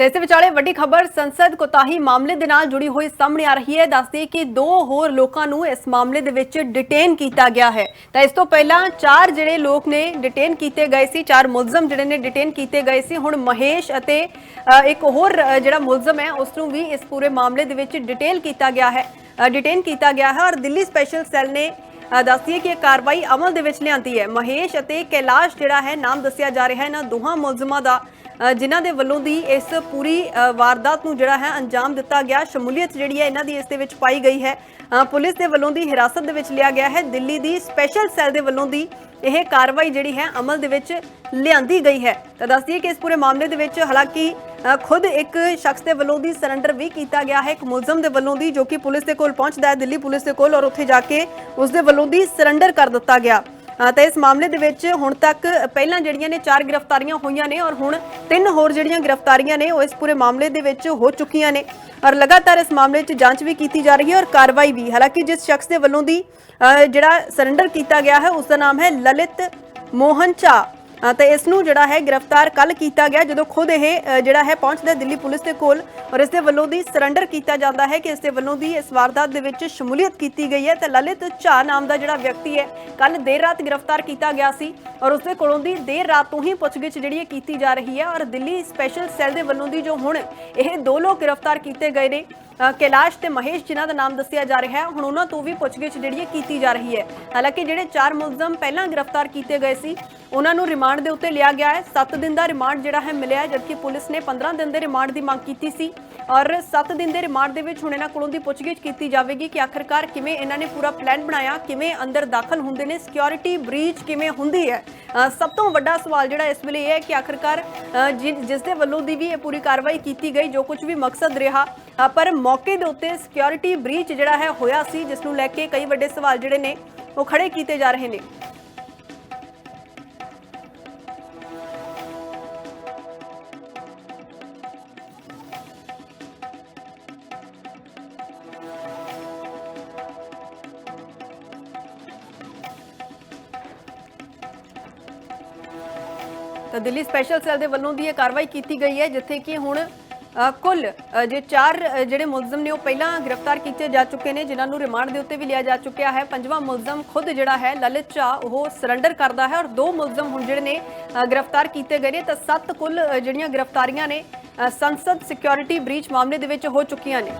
ਤੇ ਇਸ ਦੇ ਵਿਚਾਲੇ ਵੱਡੀ ਖਬਰ ਸੰਸਦ ਕੋਤਾਹੀ ਮਾਮਲੇ ਦੇ ਨਾਲ ਜੁੜੀ ਹੋਈ ਸਾਹਮਣੇ ਆ ਰਹੀ ਹੈ। ਦੱਸਦੇ ਕਿ ਦੋ ਹੋਰ ਲੋਕਾਂ ਨੂੰ ਇਸ ਮਾਮਲੇ ਦੇ ਵਿੱਚ ਡਿਟੇਨ ਕੀਤਾ ਗਿਆ ਹੈ। ਤਾਂ ਇਸ ਤੋਂ ਪਹਿਲਾਂ ਚਾਰ ਜਿਹੜੇ ਲੋਕ ਨੇ ਡਿਟੇਨ ਕੀਤੇ ਗਏ ਸੀ, ਚਾਰ ਮੁਲਜ਼ਮ ਜਿਹੜੇ ਨੇ ਡਿਟੇਨ ਕੀਤੇ ਗਏ ਸੀ। ਹੁਣ ਮਹੇਸ਼ ਅਤੇ ਇੱਕ ਹੋਰ ਜਿਹੜਾ ਮੁਲਜ਼ਮ ਹੈ ਉਸ ਨੂੰ ਵੀ ਇਸ ਪੂਰੇ ਮਾਮਲੇ ਦੇ ਵਿੱਚ ਡਿਟੇਲ ਕੀਤਾ ਗਿਆ ਹੈ। ਡਿਟੇਨ ਕੀਤਾ ਗਿਆ ਹੈ ਔਰ ਦਿੱਲੀ ਸਪੈਸ਼ਲ ਸੈੱਲ ਨੇ ਦੱਸਦੀ ਹੈ ਕਿ ਇਹ ਕਾਰਵਾਈ ਅਮਲ ਦੇ ਵਿੱਚ ਲਿਆਂਦੀ ਹੈ। ਮਹੇਸ਼ ਅਤੇ ਕੈਲਾਸ਼ ਜਿਹੜਾ ਹੈ, ਨਾਮ ਦੱਸਿਆ ਜਾ ਰਿਹਾ ਹੈ। ਇਹਨਾਂ ਦੋਹਾਂ ਮੁਲਜ਼ਮਾਂ ਦਾ ਜਿਨ੍ਹਾਂ ਦੇ ਵੱਲੋਂ ਦੀ ਇਸ ਪੂਰੀ ਵਾਰਦਾਤ ਨੂੰ ਜਿਹੜਾ ਹੈ ਅੰਜਾਮ ਦਿੱਤਾ ਗਿਆ। ਸ਼ਮੂਲੀਅਤ ਜਿਹੜੀ ਹੈ ਇਹਨਾਂ ਦੀ ਇਸ ਦੇ ਵਿੱਚ ਪਾਈ ਗਈ ਹੈ। ਪੁਲਿਸ ਦੇ ਵੱਲੋਂ ਦੀ ਹਿਰਾਸਤ ਦੇ ਵਿੱਚ ਲਿਆ ਗਿਆ ਹੈ। ਦਿੱਲੀ ਦੀ ਸਪੈਸ਼ਲ ਸੈੱਲ ਦੇ ਵੱਲੋਂ ਦੀ ਇਹ ਕਾਰਵਾਈ ਜਿਹੜੀ ਹੈ ਅਮਲ ਦੇ ਵਿੱਚ ਲਿਆਂਦੀ ਗਈ ਹੈ। ਤਾਂ ਦੱਸਦੀਏ ਕਿ ਇਸ ਪੂਰੇ ਮਾਮਲੇ ਦੇ ਵਿੱਚ ਹਾਲਾਂਕਿ ਖੁਦ ਇੱਕ ਸ਼ਖਸ ਦੇ ਵੱਲੋਂ ਦੀ ਸਰੈਂਡਰ ਵੀ ਕੀਤਾ ਗਿਆ ਹੈ। ਇੱਕ ਮੁਲਜ਼ਮ ਦੇ ਵੱਲੋਂ ਦੀ ਜੋ ਕਿ ਪੁਲਿਸ ਦੇ ਕੋਲ ਪਹੁੰਚਦਾ ਹੈ, ਦਿੱਲੀ ਪੁਲਿਸ ਦੇ ਕੋਲ ਔਰ ਉੱਥੇ ਜਾ ਕੇ ਉਸ ਦੇ ਵੱਲੋਂ ਦੀ ਸਰੈਂਡਰ ਕਰ ਦਿੱਤਾ ਗਿਆ। ਤਾਂ ਇਸ ਮਾਮਲੇ ਦੇ ਵਿੱਚ ਹੁਣ ਤੱਕ ਪਹਿਲਾਂ ਜਿਹੜੀਆਂ ਨੇ ਚਾਰ ਗ੍ਰਿਫਤਾਰੀਆਂ ਹੋਈਆਂ ਨੇ ਔਰ ਹੁਣ ਤਿੰਨ ਹੋਰ ਜਿਹੜੀਆਂ ਗ੍ਰਿਫਤਾਰੀਆਂ ਨੇ ਉਹ ਇਸ ਪੂਰੇ ਮਾਮਲੇ ਦੇ ਵਿੱਚ ਹੋ ਚੁੱਕੀਆਂ ਨੇ। ਔਰ ਲਗਾਤਾਰ ਇਸ ਮਾਮਲੇ 'ਚ ਜਾਂਚ ਵੀ ਕੀਤੀ ਜਾ ਰਹੀ ਹੈ ਔਰ ਕਾਰਵਾਈ ਵੀ। ਹਾਲਾਂਕਿ ਜਿਸ ਸ਼ਖਸ ਦੇ ਵੱਲੋਂ ਦੀ ਜਿਹੜਾ ਸਰੈਂਡਰ ਕੀਤਾ ਗਿਆ ਹੈ, ਉਸ ਦਾ ਨਾਮ ਹੈ ਲਲਿਤ ਮੋਹਨ ਝਾ। ਤੇ ਇਸ ਨੂੰ ਜਿਹੜਾ ਹੈ ਗ੍ਰਿਫਤਾਰ ਕੱਲ ਕੀਤਾ ਗਿਆ, ਜਦੋਂ ਖੁਦ ਇਹ ਜਿਹੜਾ ਹੈ ਪਹੁੰਚਦਾ ਹੈ ਦਿੱਲੀ ਪੁਲਿਸ ਦੇ ਕੋਲ ਔਰ ਇਸ ਦੇ ਵੱਲੋਂ ਦੀ ਸਰੈਂਡਰ ਕੀਤਾ ਜਾਂਦਾ ਹੈ ਕਿ ਇਸ ਦੇ ਵੱਲੋਂ ਦੀ ਇਸ ਵਾਰਦਾਤ ਦੇ ਵਿੱਚ ਸ਼ਮੂਲੀਅਤ ਕੀਤੀ ਗਈ ਹੈ ਤੇ ਲਲਿਤ ਝਾ ਨਾਮ ਦਾ ਜਿਹੜਾ ਵਿਅਕਤੀ ਹੈ ਕੱਲ ਦੇਰ ਰਾਤ ਗ੍ਰਿਫਤਾਰ ਕੀਤਾ ਗਿਆ ਸੀ ਔਰ ਉਸ ਦੇ ਕੋਲੋਂ ਦੀ ਦੇਰ ਰਾਤ ਤੋਂ ਹੀ ਪੁੱਛਗਿੱਛ ਜਿਹੜੀ ਹੈ ਕੀਤੀ ਜਾ ਰਹੀ ਹੈ ਔਰ ਦਿੱਲੀ ਸਪੈਸ਼ਲ ਸੈੱਲ ਦੇ ਵੱਲੋਂ ਦੀ ਜੋ ਹੁਣ ਇਹ ਦੋ ਲੋਕ ਗ੍ਰਿਫਤਾਰ ਕੀਤੇ ਗਏ ਨੇ ਕੈਲਾਸ਼ ਤੇ ਮਹੇਸ਼ ਜਿਨ੍ਹਾਂ ਦਾ ਨਾਮ ਦੱਸਿਆ ਜਾ ਰਿਹਾ ਹੈ, ਹੁਣ ਉਹਨਾਂ ਤੋਂ ਵੀ ਪੁੱਛਗਿੱਛ ਜਿਹੜੀ ਹੈ ਕੀਤੀ ਜਾ ਰਹੀ ਹੈ। ਹਾਲਾਂਕਿ ਜਿਹੜੇ ਚਾਰ ਮੁਲਜ਼ਮ ਪਹਿਲਾਂ ਗ੍ਰਿਫਤਾਰ ਕੀਤੇ ਗਏ ਸੀ, ਉਹਨਾਂ ਨੂੰ ਰਿਮਾਂਡ ਦੇ ਉੱਤੇ ਲਿਆ ਗਿਆ ਹੈ। 7 ਦਿਨ ਦਾ ਰਿਮਾਂਡ ਜਿਹੜਾ ਹੈ ਮਿਲਿਆ ਜਦਕਿ ਪੁਲਿਸ ਨੇ 15 ਦਿਨ ਦੇ ਰਿਮਾਂਡ ਦੀ ਮੰਗ ਕੀਤੀ ਸੀ। ਔਰ 7 ਦਿਨ ਦੇ ਰਿਮਾਂਡ ਦੇ ਵਿੱਚ ਹੁਣ ਇਹਨਾਂ ਕੋਲੋਂ ਦੀ ਪੁੱਛਗਿੱਛ ਕੀਤੀ ਜਾਵੇਗੀ ਕਿ ਆਖਰਕਾਰ ਕਿਵੇਂ ਇਹਨਾਂ ਨੇ ਪੂਰਾ ਪਲਾਨ ਬਣਾਇਆ ਕਿਵੇਂ ਅੰਦਰ ਦਾਖਲ ਹੁੰਦੇ ਨੇ ਸਿਕਿਉਰਿਟੀ ਬ੍ਰੀਚ ਕਿਵੇਂ ਹੁੰਦੀ ਹੈ? ਸਭ ਤੋਂ ਵੱਡਾ ਸਵਾਲ ਜਿਹੜਾ ਇਸ ਵੇਲੇ ਇਹ ਹੈ ਕਿ ਆਖਰਕਾਰ ਅ, ਜਿਸ ਦੇ ਵੱਲੋਂ ਦੀ ਵੀ ਇਹ ਪੂਰੀ ਕਾਰਵਾਈ ਕੀਤੀ ਗਈ ਜੋ ਕੁਝ ਵੀ ਮਕਸਦ ਰਿਹਾ ਪਰ ਮੌਕੇ ਦੇ ਉੱਤੇ ਸਿਕਿਉਰਿਟੀ ਬ੍ਰੀਚ ਜਿਹੜਾ ਹੈ ਹੋਇਆ ਸੀ ਜਿਸ ਨੂੰ ਲੈ ਕੇ ਕਈ ਵੱਡੇ ਸਵਾਲ ਜਿਹੜੇ ਨੇ ਉਹ ਖੜੇ ਕੀਤੇ ਜਾ ਰਹੇ ਨੇ। ਤਾਂ ਦਿੱਲੀ ਸਪੈਸ਼ਲ ਸੈੱਲ ਦੇ ਵੱਲੋਂ ਦੀ ਇਹ ਕਾਰਵਾਈ ਕੀਤੀ ਗਈ ਹੈ, ਜਿੱਥੇ ਕਿ ਹੁਣ ਕੁੱਲ ਜੇ ਚਾਰ ਜਿਹੜੇ ਮੁਲਜ਼ਮ ਨੇ ਉਹ ਪਹਿਲਾਂ ਗ੍ਰਿਫਤਾਰ ਕੀਤੇ ਜਾ ਚੁੱਕੇ ਨੇ, ਜਿਨ੍ਹਾਂ ਨੂੰ ਰਿਮਾਂਡ ਦੇ ਉੱਤੇ ਵੀ ਲਿਆ ਜਾ ਚੁੱਕਿਆ ਹੈ। ਪੰਜਵਾਂ ਮੁਲਜ਼ਮ ਖੁਦ ਜਿਹੜਾ ਹੈ, ਲਲਿਤ ਝਾ ਉਹ ਸਰੈਂਡਰ ਕਰਦਾ ਹੈ ਔਰ ਦੋ ਮੁਲਜ਼ਮ ਹੁਣ ਜਿਹੜੇ ਨੇ ਗ੍ਰਿਫਤਾਰ ਕੀਤੇ ਗਏ ਨੇ। ਤਾਂ ਸੱਤ ਕੁੱਲ ਜਿਹੜੀਆਂ ਗ੍ਰਿਫਤਾਰੀਆਂ ਨੇ ਸੰਸਦ ਸਿਕਿਉਰਿਟੀ ਬ੍ਰੀਚ ਮਾਮਲੇ ਦੇ ਵਿੱਚ ਹੋ ਚੁੱਕੀਆਂ ਨੇ।